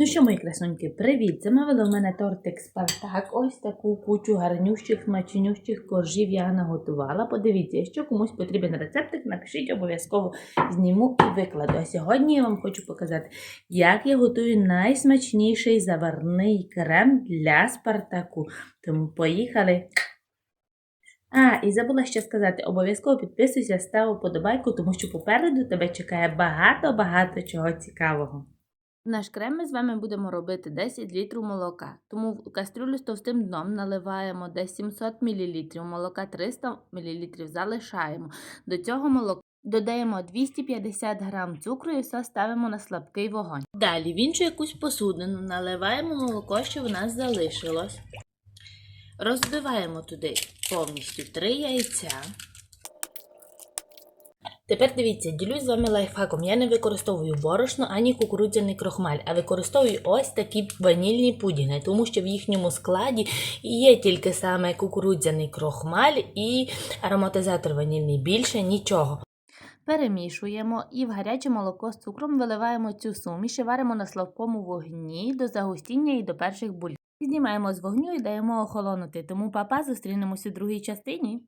Ну що, мої красуньки, привіт! Замовили в мене тортик Спартак. Ось таку кучу гарнющих, смачнющих коржів я наготувала. Подивіться, якщо комусь потрібен рецептик, напишіть обов'язково зніму і викладу. А сьогодні я вам хочу показати, як я готую найсмачніший заварний крем для Спартаку. Тому поїхали! А, і забула ще сказати, обов'язково підписуйся, став вподобайку, тому що попереду тебе чекає багато-багато чого цікавого. Наш крем ми з вами будемо робити 10 літрів молока. Тому в кастрюлю з товстим дном наливаємо десь 700 мл молока, 300 мл залишаємо. До цього молока додаємо 250 г цукру і все ставимо на слабкий вогонь. Далі в іншу якусь посудину наливаємо молоко, що в нас залишилось. Розбиваємо туди повністю 3 яйця. Тепер дивіться, ділюсь з вами лайфхаком. Я не використовую борошно ані кукурудзяний крохмаль, а використовую ось такі ванільні пудінги, тому що в їхньому складі є тільки саме кукурудзяний крохмаль і ароматизатор ванільний. Більше нічого. Перемішуємо і в гаряче молоко з цукром виливаємо цю суміш і варимо на слабкому вогні до загустіння і до перших буль. Знімаємо з вогню і даємо охолонути. Тому папа зустрінемось у другій частині.